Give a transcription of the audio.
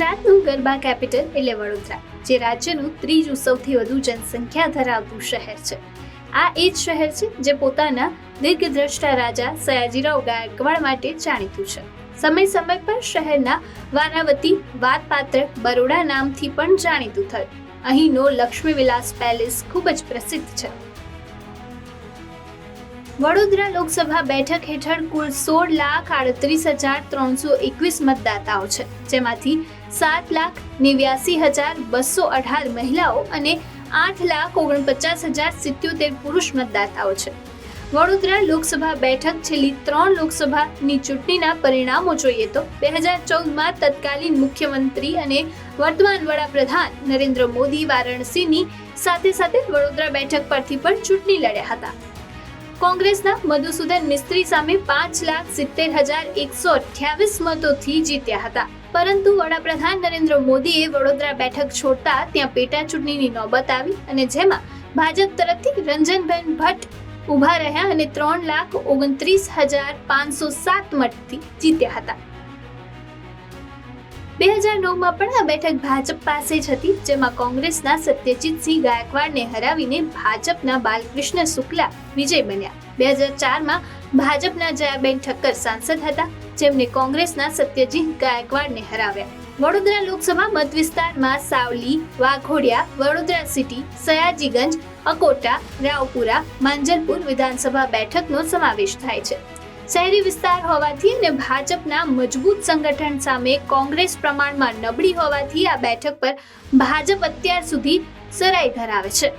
ગુજરાતનું ગરબા કેપિટલ એટલે વડોદરા, જે રાજ્યનું ત્રીજું સૌથી વધુ જનસંખ્યા ધરાવતું શહેર છે. આ એ જ શહેર છે જે પોતાના દીર્ઘદ્રષ્ટા રાજા સયાજીરાવ ગાયકવાડ માટે જાણીતું છે. સમય સમય પર શહેરના વારાવતી વાતપાત્ર બરોડા નામથી પણ જાણીતું થયું. અહીંનો લક્ષ્મી વિલાસ પેલેસ ખૂબ જ પ્રસિદ્ધ છે. વડોદરા લોકસભા બેઠક હેઠળ કુલ સોળ લાખ આડત્રીસ હજાર ત્રણસો એકવીસ મતદાતાઓ છે, જેમાંથી સાત લાખ નેવ્યાસી હજાર બસો અઢાર મહિલાઓ અને આઠ લાખ ઓગણપચાસ હજાર સિત્યોતેર પુરુષ મતદાતાઓ છે. વડોદરા લોકસભા બેઠક છેલ્લી ત્રણ લોકસભાની ચૂંટણીના પરિણામો જોઈએ તો બે હજાર ચૌદમાં તત્કાલીન મુખ્યમંત્રી અને વર્તમાન વડાપ્રધાન નરેન્દ્ર મોદી વારાણસીની સાથે સાથે વડોદરા બેઠક પરથી પણ ચૂંટણી લડ્યા હતા. કોંગ્રેસના મધુસૂદન મિસ્ત્રી સામે પાંચ લાખ સિત્તેર હજાર એકસો અઠ્યાવીસ મતોથી જીત્યા હતા. પરંતુ વડાપ્રધાન નરેન્દ્ર મોદીએ વડોદરા બેઠક છોડતા ત્યાં પેટા ચૂંટણીની નોબત આવી અને જેમાં ભાજપ તરફથી રંજનબેન ભટ્ટ ઊભા રહ્યા અને ત્રણ લાખ ઓગણત્રીસ હજાર પાંચસો સાત મતથી જીત્યા હતા. બે હજાર નવમાં પણ આ બેઠક ભાજપ પાસે જ હતી, જેમાં કોંગ્રેસના સત્યજીતસિંહ ગાયકવાડને હરાવીને ભાજપના બાલકૃષ્ણ શુક્લા વિજય બન્યા. બે હજાર ચારમાં ભાજપના જયાબેન ઠક્કર સાંસદ હતા, જેમને કોંગ્રેસના સત્યજીત ગાયકવાડને હરાવ્યા. વડોદરા લોકસભા મત વિસ્તારમાં સાવલી, વાઘોડિયા, વડોદરા સિટી, સયાજીગંજ, અકોટા, રાવપુરા, માંજલપુર વિધાનસભા બેઠકનો સમાવેશ થાય છે. શહેરી વિસ્તાર હોવાથી અને ભાજપના મજબૂત સંગઠન સામે કોંગ્રેસ પ્રમાણમાં નબળી હોવાથી આ બેઠક પર ભાજપ અત્યાર સુધી સરાઈ ધરાવે છે.